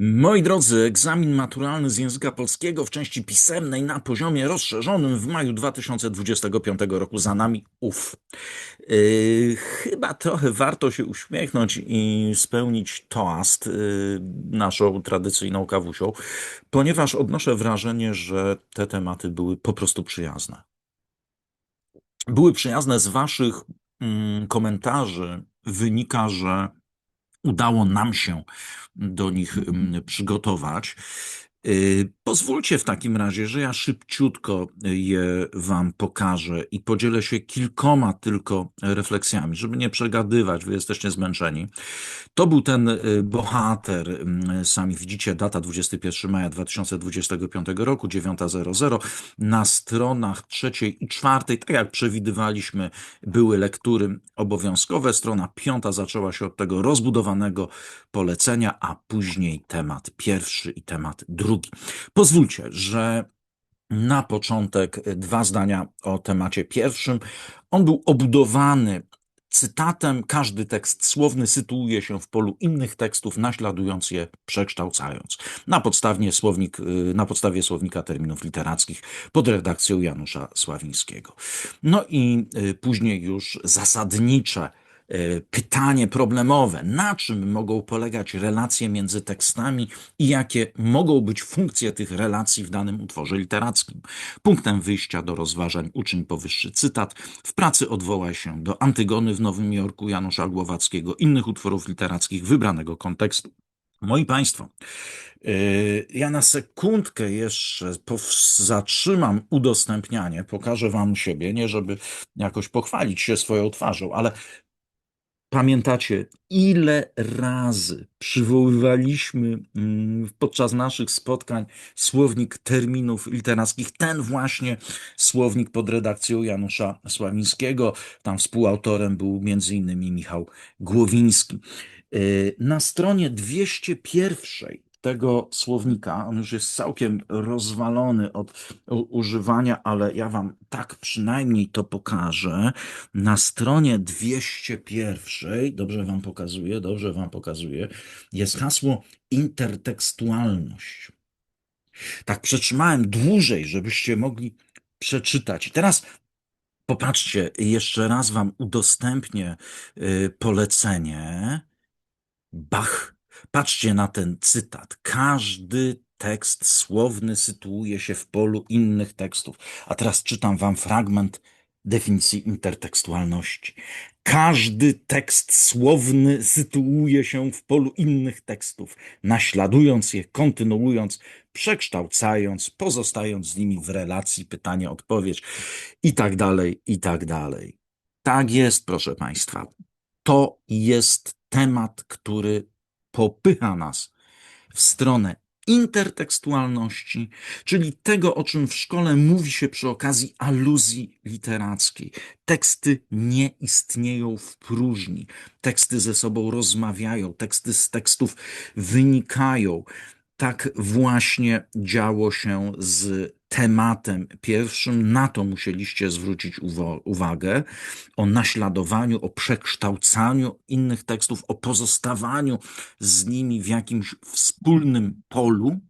Moi drodzy, egzamin maturalny z języka polskiego w części pisemnej na poziomie rozszerzonym w maju 2025 roku za nami. Uf. Yy, chyba trochę warto się uśmiechnąć i spełnić toast yy, naszą tradycyjną kawusią, ponieważ odnoszę wrażenie, że te tematy były po prostu przyjazne. Były przyjazne z waszych mm, komentarzy. Wynika, że udało nam się do nich mm, przygotować. Y, pozwólcie w takim razie, że ja szybciutko je Wam pokażę i podzielę się kilkoma tylko refleksjami, żeby nie przegadywać, Wy jesteście zmęczeni. To był ten y, bohater, sami widzicie, data 21 maja 2025 roku, 9.00. Na stronach trzeciej i czwartej, tak jak przewidywaliśmy, były lektury obowiązkowe. Strona piąta zaczęła się od tego rozbudowanego polecenia, a później temat pierwszy i temat drugi. Pozwólcie, że na początek dwa zdania o temacie pierwszym. On był obudowany cytatem. Każdy tekst słowny sytuuje się w polu innych tekstów, naśladując je, przekształcając. Na podstawie, słownik, y, na podstawie słownika terminów literackich pod redakcją Janusza Sławińskiego. No i y, później już zasadnicze pytanie problemowe, na czym mogą polegać relacje między tekstami i jakie mogą być funkcje tych relacji w danym utworze literackim. Punktem wyjścia do rozważań uczyń powyższy cytat. W pracy odwołaj się do Antygony w Nowym Jorku Janusza Głowackiego, innych utworów literackich wybranego kontekstu. Moi Państwo, e, ja na sekundkę jeszcze zatrzymam udostępnianie, pokażę Wam siebie, nie żeby jakoś pochwalić się swoją twarzą, ale Pamiętacie, ile razy przywoływaliśmy mm, podczas naszych spotkań słownik terminów literackich, ten właśnie słownik pod redakcją Janusza Sławińskiego. Tam współautorem był innymi Michał Głowiński. Y, na stronie 201 tego słownika. On już jest całkiem rozwalony od używania, ale ja wam tak przynajmniej to pokażę. Na stronie 201, dobrze wam pokazuję, dobrze wam pokazuję, jest hasło intertekstualność. Tak przetrzymałem dłużej, żebyście mogli przeczytać. I teraz popatrzcie, jeszcze raz wam udostępnię y, polecenie. Bach Patrzcie na ten cytat. Każdy tekst słowny sytuuje się w polu innych tekstów. A teraz czytam wam fragment definicji intertekstualności. Każdy tekst słowny sytuuje się w polu innych tekstów, naśladując je, kontynuując, przekształcając, pozostając z nimi w relacji pytanie-odpowiedź i tak dalej, i tak dalej. Tak jest, proszę Państwa. To jest temat, który popycha nas w stronę intertekstualności, czyli tego, o czym w szkole mówi się przy okazji aluzji literackiej. Teksty nie istnieją w próżni, teksty ze sobą rozmawiają, teksty z tekstów wynikają. Tak właśnie działo się z tematem pierwszym, na to musieliście zwrócić uwagę, o naśladowaniu, o przekształcaniu innych tekstów, o pozostawaniu z nimi w jakimś wspólnym polu.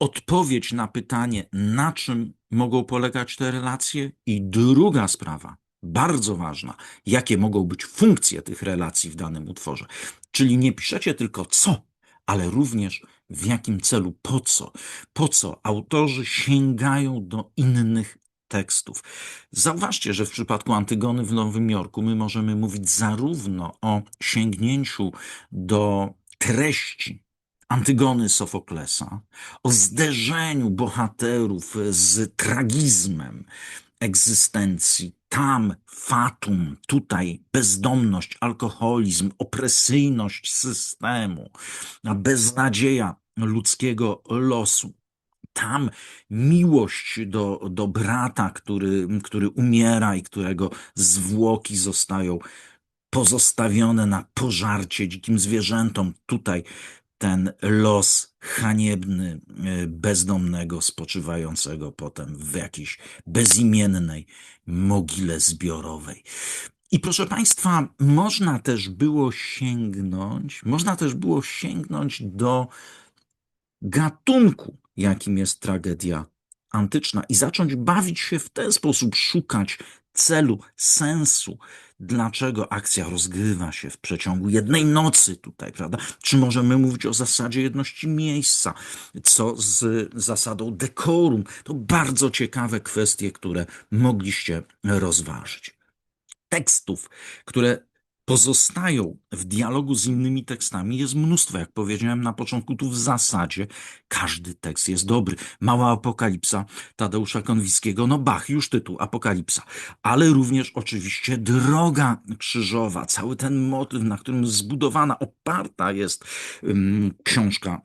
Odpowiedź na pytanie, na czym mogą polegać te relacje, i druga sprawa, bardzo ważna, jakie mogą być funkcje tych relacji w danym utworze. Czyli nie piszecie tylko co, ale również w jakim celu, po co, po co autorzy sięgają do innych tekstów. Zauważcie, że w przypadku Antygony w Nowym Jorku my możemy mówić zarówno o sięgnięciu do treści Antygony Sofoklesa, o zderzeniu bohaterów z tragizmem egzystencji tam fatum, tutaj bezdomność, alkoholizm, opresyjność systemu, beznadzieja ludzkiego losu. Tam miłość do, do brata, który, który umiera i którego zwłoki zostają pozostawione na pożarcie dzikim zwierzętom. Tutaj ten los haniebny e, bezdomnego spoczywającego potem w jakiejś bezimiennej mogile zbiorowej. I proszę Państwa, można też było sięgnąć, można też było sięgnąć do gatunku, jakim jest tragedia antyczna i zacząć bawić się w ten sposób, szukać celu, sensu, dlaczego akcja rozgrywa się w przeciągu jednej nocy tutaj, prawda? Czy możemy mówić o zasadzie jedności miejsca, co z zasadą dekorum? To bardzo ciekawe kwestie, które mogliście rozważyć. Tekstów, które pozostają w dialogu z innymi tekstami jest mnóstwo. Jak powiedziałem na początku, tu w zasadzie każdy tekst jest dobry. Mała apokalipsa Tadeusza Konwickiego, no bach, już tytuł Apokalipsa, ale również oczywiście Droga Krzyżowa, cały ten motyw, na którym zbudowana, oparta jest um, książka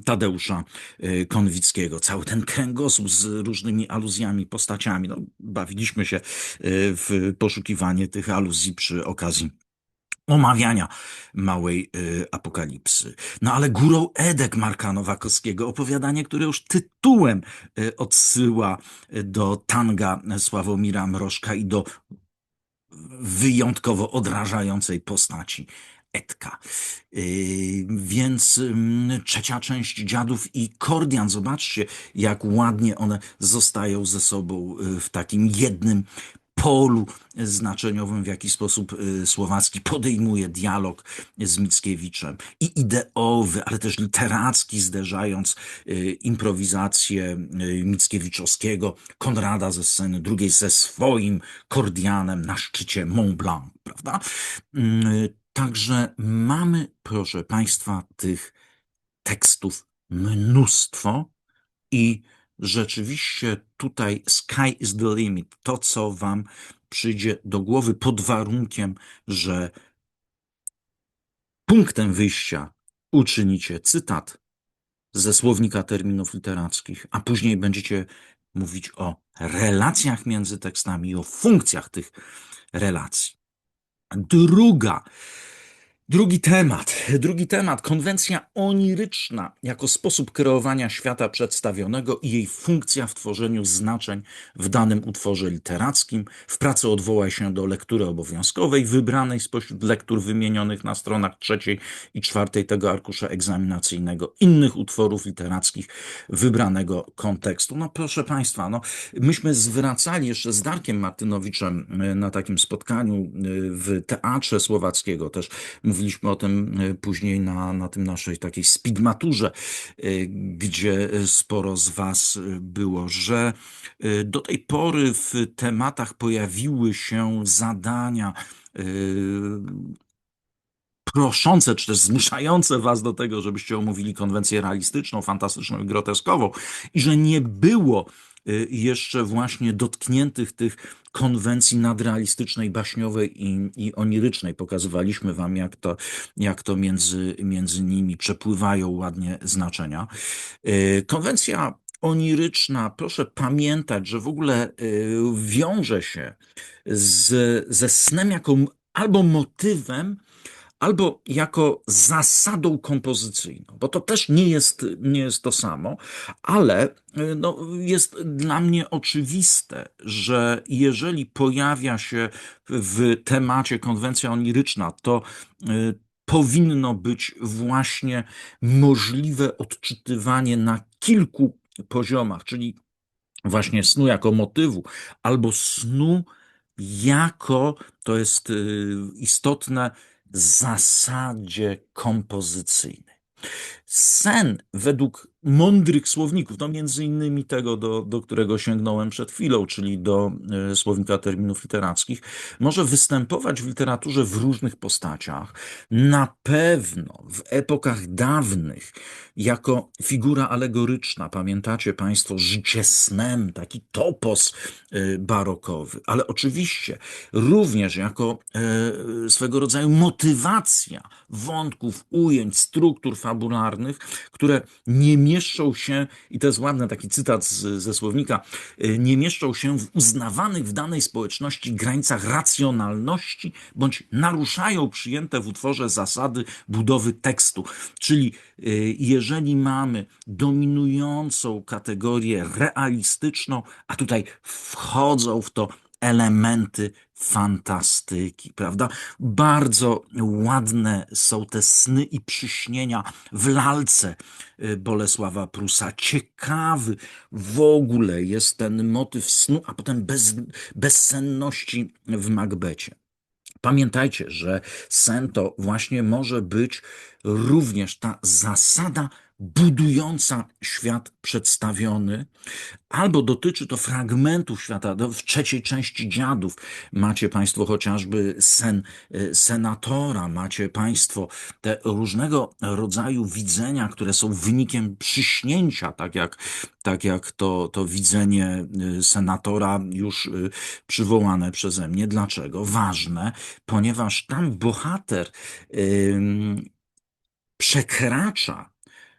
Tadeusza y, Konwickiego, cały ten kręgosłup z różnymi aluzjami, postaciami. No, bawiliśmy się y, w poszukiwanie tych aluzji przy okazji omawiania małej y, apokalipsy. No ale górą Edek Marka Nowakowskiego, opowiadanie, które już tytułem odsyła do tanga Sławomira Mrożka i do wyjątkowo odrażającej postaci Edka. Yy, więc yy, trzecia część Dziadów i Kordian, zobaczcie, jak ładnie one zostają ze sobą yy, w takim jednym polu znaczeniowym, w jaki sposób y, Słowacki podejmuje dialog z Mickiewiczem i ideowy, ale też literacki, zderzając y, improwizację y, Mickiewiczowskiego, Konrada ze sceny drugiej ze swoim Kordianem na szczycie Mont Blanc, prawda? Także mamy, proszę Państwa, tych tekstów mnóstwo i rzeczywiście tutaj sky is the limit. To, co wam przyjdzie do głowy pod warunkiem, że punktem wyjścia uczynicie cytat ze słownika terminów literackich, a później będziecie mówić o relacjach między tekstami i o funkcjach tych relacji. Druga Drugi temat, drugi temat, konwencja oniryczna jako sposób kreowania świata przedstawionego i jej funkcja w tworzeniu znaczeń w danym utworze literackim. W pracy odwołaj się do lektury obowiązkowej, wybranej spośród lektur wymienionych na stronach trzeciej i czwartej tego arkusza egzaminacyjnego, innych utworów literackich wybranego kontekstu. No proszę Państwa, no, myśmy zwracali jeszcze z Darkiem Martynowiczem e, na takim spotkaniu e, w Teatrze Słowackiego też mówiliśmy o tym e, później na, na tym naszej takiej speedmaturze, e, gdzie sporo z Was e, było, że do tej pory w tematach pojawiły się zadania proszące, czy też zmuszające was do tego, żebyście omówili konwencję realistyczną, fantastyczną i groteskową i że nie było jeszcze właśnie dotkniętych tych konwencji nadrealistycznej, baśniowej i, i onirycznej. Pokazywaliśmy wam, jak to, jak to między, między nimi przepływają ładnie znaczenia. E, konwencja oniryczna, proszę pamiętać, że w ogóle e, wiąże się z, ze snem jako albo motywem, albo jako zasadą kompozycyjną, bo to też nie jest, nie jest to samo, ale y, no, jest dla mnie oczywiste, że jeżeli pojawia się w temacie konwencja oniryczna, to y, powinno być właśnie możliwe odczytywanie na kilku poziomach, czyli właśnie snu jako motywu, albo snu jako, to jest y, istotne, zasadzie kompozycyjnej. Sen według mądrych słowników, no między innymi tego, do, do którego sięgnąłem przed chwilą, czyli do e, słownika terminów literackich, może występować w literaturze w różnych postaciach. Na pewno w epokach dawnych jako figura alegoryczna. Pamiętacie Państwo życie snem, taki topos e, barokowy, ale oczywiście również jako e, swego rodzaju motywacja wątków, ujęć, struktur fabularnych, które nie mieszczą się, i to jest ładny taki cytat z, ze słownika, e, nie mieszczą się w uznawanych w danej społeczności granicach racjonalności, bądź naruszają przyjęte w utworze zasady budowy tekstu. Czyli e, jeżeli mamy dominującą kategorię realistyczną, a tutaj wchodzą w to elementy fantastyki, prawda? Bardzo ładne są te sny i przyśnienia w lalce y, Bolesława Prusa. Ciekawy w ogóle jest ten motyw snu, a potem bez, bezsenności w Macbecie. Pamiętajcie, że sen to właśnie może być również ta zasada budująca świat przedstawiony, albo dotyczy to fragmentów świata. W trzeciej części dziadów macie Państwo chociażby sen e, senatora, macie Państwo te różnego rodzaju widzenia, które są wynikiem przyśnięcia, tak jak, tak jak to, to widzenie e, senatora już e, przywołane przeze mnie. Dlaczego? Ważne, ponieważ tam bohater yy, przekracza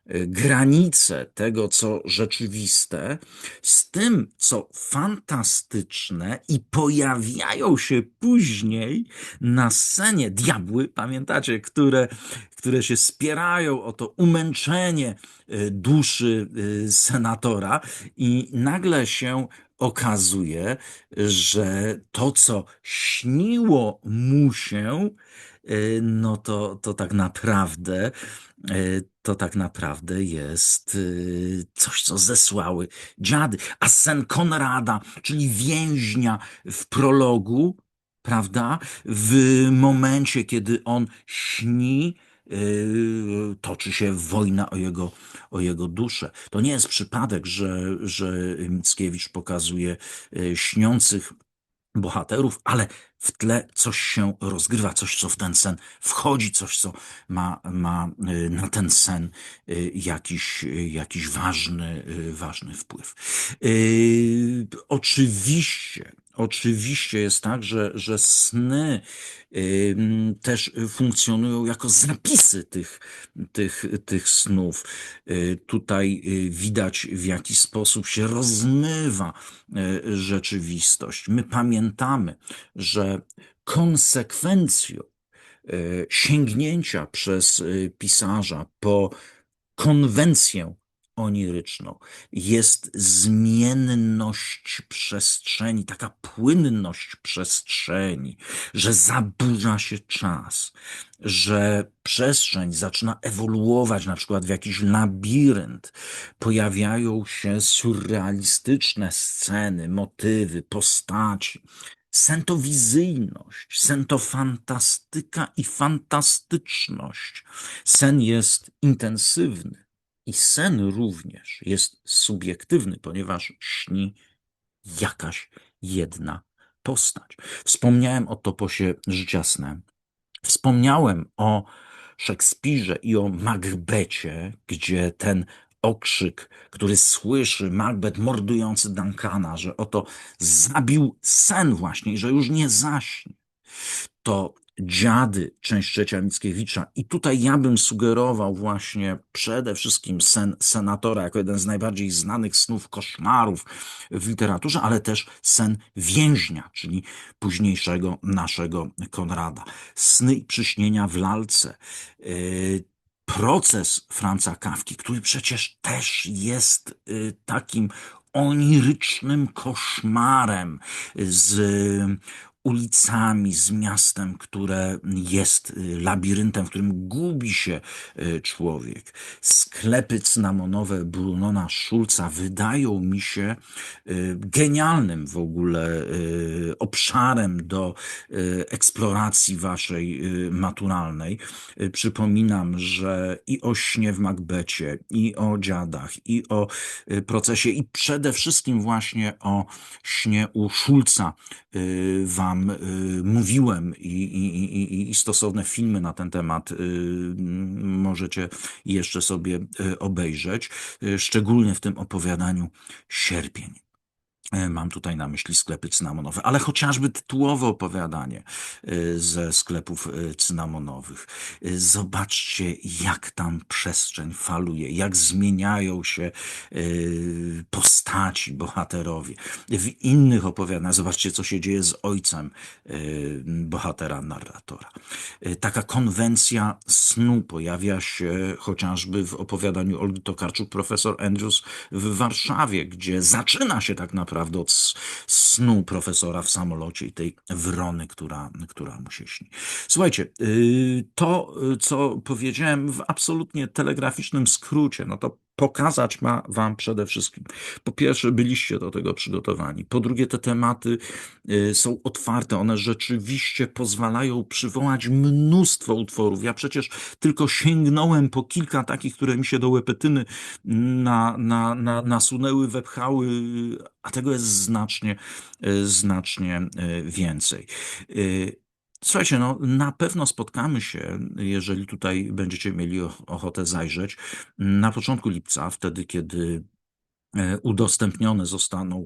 granice tego, co rzeczywiste, z tym, co fantastyczne i pojawiają się później na scenie. Diabły, pamiętacie, które, które się spierają o to umęczenie y, duszy y, senatora i nagle się okazuje, że to, co śniło mu się, no to, to tak naprawdę E, to tak naprawdę jest e, coś, co zesłały dziady. A sen Konrada, czyli więźnia w prologu, prawda, w momencie, kiedy on śni, e, toczy się wojna o jego, o jego duszę. To nie jest przypadek, że, że Mickiewicz pokazuje śniących bohaterów, ale w tle coś się rozgrywa, coś, co w ten sen wchodzi, coś, co ma, ma y, na ten sen y, jakiś, y, jakiś ważny, ważny wpływ. Oczywiście, oczywiście jest tak, że, że sny też funkcjonują jako zapisy tych, tych, tych snów. Tutaj widać, w jaki sposób się rozmywa rzeczywistość. My pamiętamy, że konsekwencją e, sięgnięcia przez e, pisarza po konwencję oniryczną jest zmienność przestrzeni, taka płynność przestrzeni, że zaburza się czas, że przestrzeń zaczyna ewoluować na przykład w jakiś labirynt, pojawiają się surrealistyczne sceny, motywy, postaci, sentowizyjność, sentofantastyka i fantastyczność. Sen jest intensywny i sen również jest subiektywny, ponieważ śni jakaś jedna postać. Wspomniałem o toposie życia snem. Wspomniałem o Szekspirze i o Macbecie, gdzie ten okrzyk, który słyszy Macbeth mordujący Duncana, że oto zabił sen właśnie i że już nie zaśnie. To dziady, część trzecia Mickiewicza. I tutaj ja bym sugerował właśnie przede wszystkim sen senatora jako jeden z najbardziej znanych snów koszmarów w literaturze, ale też sen więźnia, czyli późniejszego naszego Konrada. Sny i przyśnienia w lalce. Yy, proces Franca Kawki, który przecież też jest y, takim onirycznym koszmarem z ulicami, z miastem, które jest y, labiryntem, w którym gubi się y, człowiek. Sklepy cynamonowe Brunona Schulza wydają mi się y, genialnym w ogóle obszarem do eksploracji waszej maturalnej. Przypominam, że i o śnie w Macbecie, i o dziadach, i o procesie, i przede wszystkim właśnie o śnie u Schulza wam Wam y, mówiłem i, i, i, i stosowne filmy na ten temat y, możecie jeszcze sobie y, obejrzeć, szczególnie w tym opowiadaniu Sierpień. E, mam tutaj na myśli sklepy cynamonowe, ale chociażby tytułowe opowiadanie e, ze sklepów e, cynamonowych. Zobaczcie, jak tam przestrzeń faluje, jak zmieniają się postaci, bohaterowie. W innych opowiadaniach, zobaczcie, co się dzieje z ojcem bohatera, narratora. Taka konwencja snu pojawia się chociażby w opowiadaniu Olgi Tokarczuk, profesor Andrews w Warszawie, gdzie zaczyna się tak naprawdę naprawdę od snu profesora w samolocie i tej wrony, która, która mu się śni. Słuchajcie, y, to, y, co powiedziałem w absolutnie telegraficznym skrócie, no to pokazać ma wam przede wszystkim. Po pierwsze, byliście do tego przygotowani. Po drugie, te tematy y, są otwarte. One rzeczywiście pozwalają przywołać mnóstwo utworów. Ja przecież tylko sięgnąłem po kilka takich, które mi się do łepetyny na, na, na, nasunęły, wepchały, a tego jest znacznie, y, znacznie y, więcej. Słuchajcie, no na pewno spotkamy się, jeżeli tutaj będziecie mieli ochotę zajrzeć, na początku lipca, wtedy kiedy e, udostępnione zostaną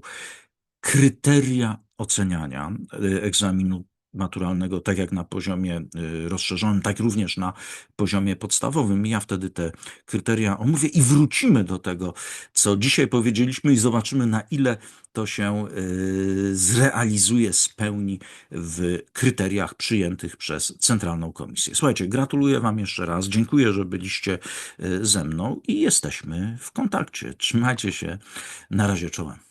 kryteria oceniania e, egzaminu maturalnego, tak jak na poziomie e, rozszerzonym, tak również na poziomie podstawowym. Ja wtedy te kryteria omówię i wrócimy do tego, co dzisiaj powiedzieliśmy i zobaczymy, na ile to się e, zrealizuje, spełni w kryteriach przyjętych przez Centralną Komisję. Słuchajcie, gratuluję Wam jeszcze raz, dziękuję, że byliście e, ze mną i jesteśmy w kontakcie. Trzymajcie się, na razie czołem.